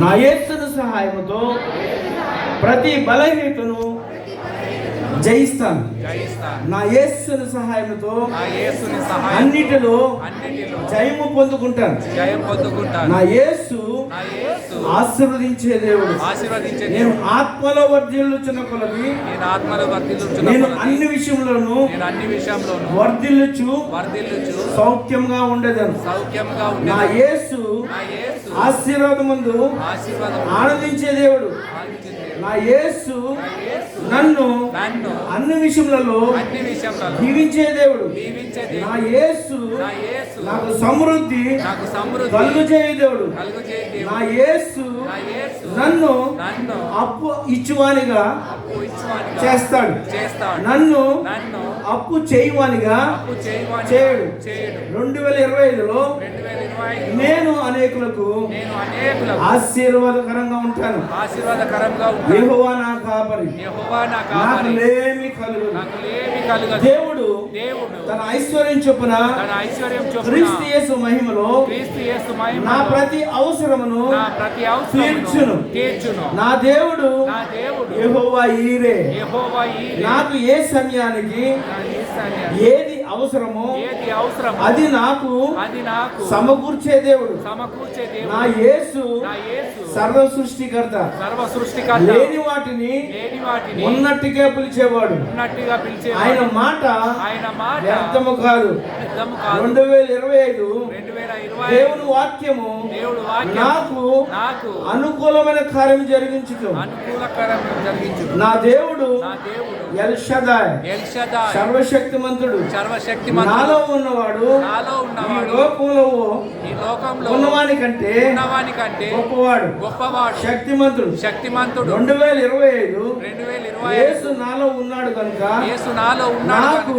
నా యేసును సహాయముతో ప్రతి బలహీనతను జయిస్తాను. నా యేసుని సహాయముతో నా యేసుని సహాయం అన్నిటిలో జయము పొందుకుంటాను. జయం పొందుకుంటాను. నా యేసు ఆశీర్వదించే దేవుడు. ఆశీర్వదించే నేను ఆత్మలో వర్ధిల్లుచున్న కొలది నేను అన్ని విషయంలోనూ నేను అన్ని విషయంలోనూ వర్ధిల్లుచు వర్ధిల్లుచు సౌఖ్యంగా ఉండేదను. సౌఖ్యంగా నా యేసు ఆశీర్వాదం దేవుడు ఆనందించే దేవుడు. నా యేసు నన్ను అన్ని విషయములలో దీవించే దేవుడు. నా యేసు నా యేసు నాకు సమృద్ధి నాకు సమృద్ధి కలుగు చేయ దేవుడు. నా యేసు నా యేసు నన్ను అప్పు ఇచ్చువానిగా చేస్తాడు. చేస్తాడు. నన్ను అప్పు చేయువానిగా చేయడు. చేయడు. రెండు వేల ఇరవై ఐదులో నేను అనేకులకు ఆశీర్వాదకరంగా ఉంటాను. ఆశీర్వాదకరంగా ఉంటాను. యెహోవా నా కాపరి యెహోవా నా కాపరి లేమి కలుగు నాకు లేమి కలుగదు దేవుడు దేవుడు తన ఐశ్వర్యం చొప్పున తన ఐశ్వర్యం చొప్పున క్రీస్తు యేసు మహిమలో క్రీస్తు యేసు నా ప్రతి అవసరమును నా ప్రతి తీర్చును. అవసరమును తీర్చును నా దేవుడు నా దేవుడు యెహోవా ఈరే యెహోవా ఈరే. నాకు ఏ సమయానికి. ఏది అవసరమో ఏది అవసరం అది నాకు అది నాకు సమకూర్చే దేవుడు. సమకూర్చే నా దేవుడు యేసు నా యేసు సర్వ సృష్టికర్త. సర్వ సృష్టికర్త. లేని వాటిని లేని వాటిని ఉన్నట్టుగా పిలిచేవాడు. ఉన్నట్టుగా పిలిచే ఆయన మాట ఆయన మాట వ్యర్థము కాదు. నిజము కాదు. రెండు వేల ఇరవై ఐదు రెండు వేల ఇరవై దేవుని వాక్యము దేవుడు వాక్యం నాకు నాకు అనుకూలమైన కార్యం జరిగించుకో అనుకూలకరం జరిగించు నా దేవుడు నా దేవుడు సర్వశక్తిమంతుడు. సర్వశక్తిమంతుడు. నాలో ఉన్నవాడు. నాలో ఉన్నవాడు. లోకంలో ఈ లోకంలో ఉన్నవాని కంటే ఉన్నవాని కంటే గొప్పవాడు. గొప్పవాడు. శక్తిమంతుడు. శక్తిమంతుడు. రెండు వేల ఇరవై ఐదు రెండు వేల ఇరవై యేసు నాలో ఉన్నాడు కనుక యేసు నాలో ఉన్నాడు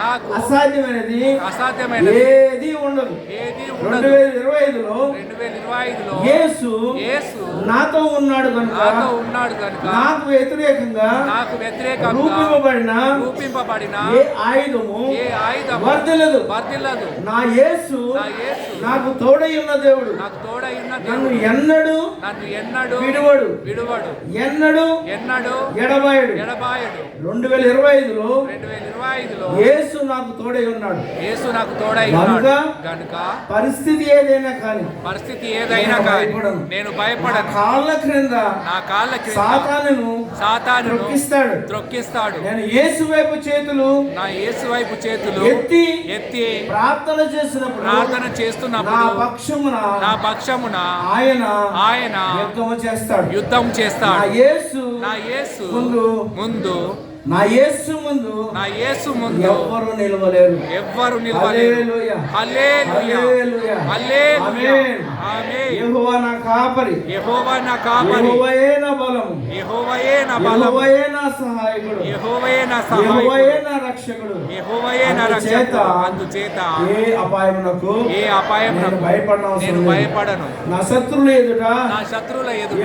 నాకు అసాధ్యమైనది అసాధ్యమైనది ఏది ఉండదు. ఏది రెండు ఉండదు. వేల ఇరవై ఐదులో రెండు వేల ఇరవై ఐదులో యేసు యేసు నాతో ఉన్నాడు కనుక నాతో ఉన్నాడు కనుక నాకు వ్యతిరేకంగా నాకు వ్యతిరేకంగా రూపింపబడిన రూపింపబడిన ఏ ఆయుధము ఏ ఆయుధం వర్ధిల్లదు. వర్దిల్లదు నా యేసు నా యేసు నాకు తోడై ఉన్న దేవుడు. నాకు తోడై ఉన్న నన్ను ఎన్నడు నన్ను ఎన్నడు విడువడు. విడువడు. ఎన్నడు ఎన్నడు ఎడబాయడు. ఎడబాయడు. రెండు వేల ఇరవై ఐదులో రెండు వేల ఇరవై ఐదులో యేసు నాకు తోడై ఉన్నాడు. యేసు నాకు తోడై ఉన్నాడు. కనుక పరిస్థితి ఏదైనా కానీ పరిస్థితి ఏదైనా కానీ. నేను భయపడను. కాళ్ళ క్రింద నా కాళ్ళ కింద సాతానును సాతానును త్రొక్కిస్తాడు. త్రొక్కిస్తాడు. నేను యేసు వైపు చేతులు నా యేసు వైపు చేతులు ఎత్తి ఎత్తి ప్రార్థన చేసినప్పుడు ప్రార్థన నా చేస్తున్నప్పుడు పక్షమున నా పక్షమున ఆయన ఆయన యుద్ధము చేస్తాడు. యుద్ధం నా చేస్తాడు యేసు నా యేసు ముందు ముందు నా యేసు ముందు నా యేసు ముందు ఎవ్వరు నిలవలేరు. ఎవ్వరు నిలవలేరు. హల్లెలూయా. హల్లెలూయా. హల్లెలూయా. హల్లెలూయా. ఆమేన్. ఆమేన్. యెహోవా నా కాపరి. యెహోవా నా కాపరి. యెహోవాయే నా బలము. యెహోవాయే నా యెహోవాయే నా సహాయకుడు. యెహోవాయే నా యెహోవాయే సహాయకుడు నా రక్షకుడు. యెహోవాయే నా అందుచేత రక్షకుడు. అందుచేత ఏ అపాయమునకు ఏ అపాయం నేను భయపడనవసరం నేను. భయపడను. నా శత్రువులు ఎదుట నా శత్రువుల ఎదుట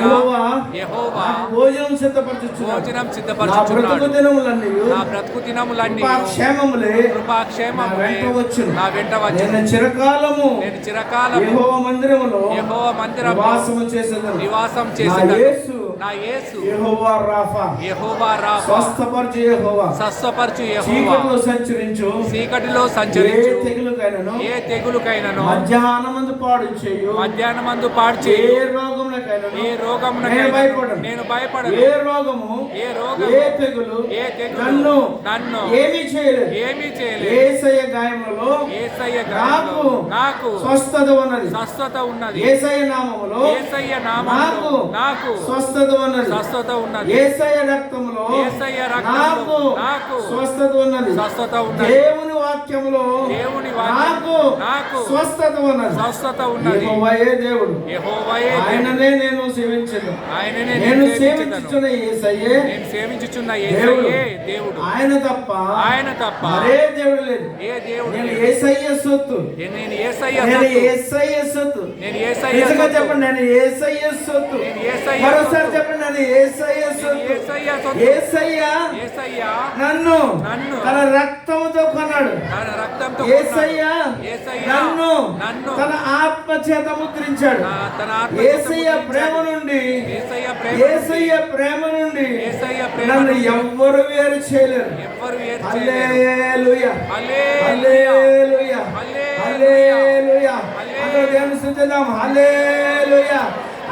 యెహోవా భోజనం సిద్ధపరచుచున్నాడు. భోజనం నా బ్రతుకు సిద్ధపరచుచున్నాడు దినములన్నీ నా బ్రతుకు దినములన్నీ క్షేమములే నా కృపాక్షేమములే వెంట వచ్చును. నా వెంట వచ్చును. నేను చిరకాలము నేను చిరకాలం యెహోవా మందిరములో యెహోవా మందిరములో నివాసము చేసేదను. నివాసం నా చేసేదను. యేసు నా యేసు. యెహోవా రాఫా. యెహోవా రాఫా. స్వస్థపరచు యెహోవా. సస్వపరచు యెహోవా. చీకటిలో సంచరించు. చీకటిలో ఏ సంచరించు తెగులుకైనను? ఏ తెగులుకైనను? మధ్యాహ్నమందు పాడు చేయు. మధ్యాహ్నమందు పాడ్చి ఏ రోగములకైనను ఏ నేను భయపడను. నేను భయపడను. ఏ రోగము? ఏ రోగము, ఏ తెగులు? ఏ తెగులు? నన్ను. నన్ను. ఏమీ చేయలేదు. ఏమీ చేయలేదు. ఏసయ్య గాయములలో ఏసయ్య నాకు నాకు స్వస్థత ఉన్నది. స్వస్థత ఉన్నది. ఏసయ్య నామములో ఏసయ్య నాకు నామములో నాకు స్వస్థత ఉన్నది. స్వస్థత ఉన్నది. యేసయ్య నాకు రక్తములో నాకు స్వస్థత ఉన్నది. స్వస్థత ఉన్నది. దేవుని దేవుని నాకు స్వస్థత ఉన్నది స్వస్థత ఉన్నది యెహోవాయే దేవుడు యెహోవాయే. ఆయననే నేను సేవించను ఆయననే నేను సేవించుచున్న ఏసయ్యే నేను సేవించుచున్న. యేసయ్యే దేవుడు ఆయన తప్ప ఆయన తప్ప మరే దేవుడు లేదు ఏ దేవుడు నేను లేడు. ఏసయ్య సొత్తు నేను ఏసయ్య నేను. ఏసయ్య సొత్తు నేను ఏసయ్య నిజంగా. చెప్పండి నేను ఏసయ్య సొత్తు నేను ఏసయ్య మరోసారి. చెప్పండి నేను ఏసయ్య నేను సొత్తు ఏసయ్య సొత్తు. ఏసయ్య ఏసయ్య నన్ను నన్ను తన రక్తముతో కొన్నాడు ఏసయ్య నన్ను తన ఆత్మ చేత ముద్రించాడు. ఏసయ్య ప్రేమ నుండి ఏసయ్య ప్రేమ నుండి నన్ను ఎవ్వరు వేరు చేయలేరు. హల్లెలూయా. హల్లెలూయా. హల్లెలూయా. అందరూ దేవుని హల్లెలూయా.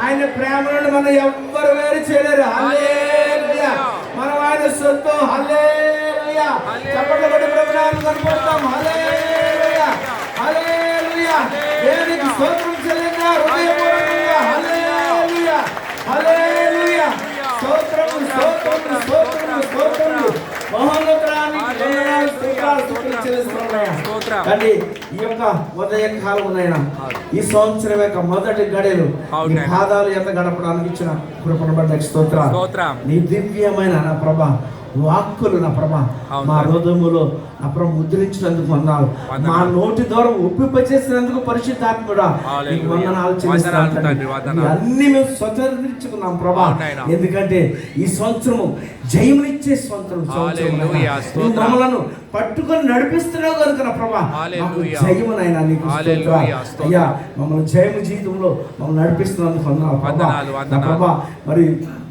ఆయన ప్రేమ నుండి మనం ఎవ్వరు వేరు చేయలేరు. హల్లెలూయా. మనం ఆయన సొత్తు. హల్లెలూయా. చప్పట్లు దేవునికి స్తోత్రం చెల్లిందా హృదయపూర్వకంగా హల్లెలూయా హల్లెలూయా స్తోత్రము స్తోత్రము స్తోత్రము స్తోత్రము మహోన్నతరానికి వందనాలు స్తోత్రాలు. స్తోత్రం. కానీ ఈ యొక్క ఉదయ కాలం నైనా ఈ సంవత్సరం యొక్క మొదటి గడియలు నీ నాయనా. పాదాలు ఎంత గడపడానికి ఇచ్చిన కృపణ పడ్డ స్తోత్ర స్తోత్రం. నీ దివ్యమైన నా ప్రభ వాక్కులు నా ప్రభ మా. హృదయములో నా ప్రభ ముద్రించినందుకు వందనాలు. మా నోటి ద్వారా ఒప్పింపచేసినందుకు తండ్రి. వందనాలు. అన్ని మేము స్వతంత్రించుకున్నాం ప్రభా. ఎందుకంటే ఈ సంవత్సరము జయమునిచ్చే సంవత్సరం మమ్మలను పట్టుకొని నడిపిస్తున్నావు కనుక నా ప్రభా. జయమునైనా నీకు. అయ్యా మమ్మల్ని జయము జీవితంలో మమ్మల్ని నడిపిస్తున్నందుకు వందనాలు. ప్రభా మరి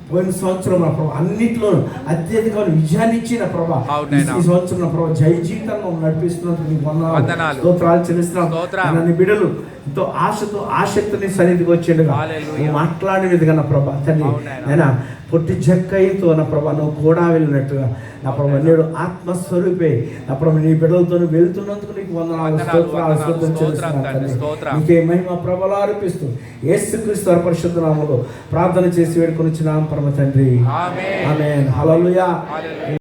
పోయిన సంవత్సరం నా ప్రభా అన్నిట్లో అత్యధికమైన విజయాన్ని ఇచ్చిన ప్రభా ఈ సంవత్సరం నా ప్రభా జయ జీవితాన్ని నడిపిస్తున్నందుకు నీకు వందనాలు వందనాలు. స్తోత్రాలు చెల్లిస్తున్నాం బిడ్డలు ఎంతో ఆశతో ఆసక్తిని సన్నిధికి వచ్చేట్టుగా. నువ్వు మాట్లాడే విధంగా నా ప్రభా తండ్రి. నాయనా పొట్టి జక్కయితో నా ప్రభా నువ్వు కూడా వెళ్ళినట్టుగా నా ప్రభా నేడు ఆత్మస్వరూపే నా ప్రభా నీ బిడ్డలతో వెళ్తున్నందుకు నీకు వందనాలు స్తోత్రాలు స్తోత్రం. స్తోత్రం. నీకే మహిమ ప్రభలు అర్పిస్తూ యేసుక్రీస్తు పరిశుద్ధ నామములో ప్రార్థన చేసి వేడుకొని వచ్చినాం పరమ తండ్రి హల్లెలూయా హల్లెలూయా.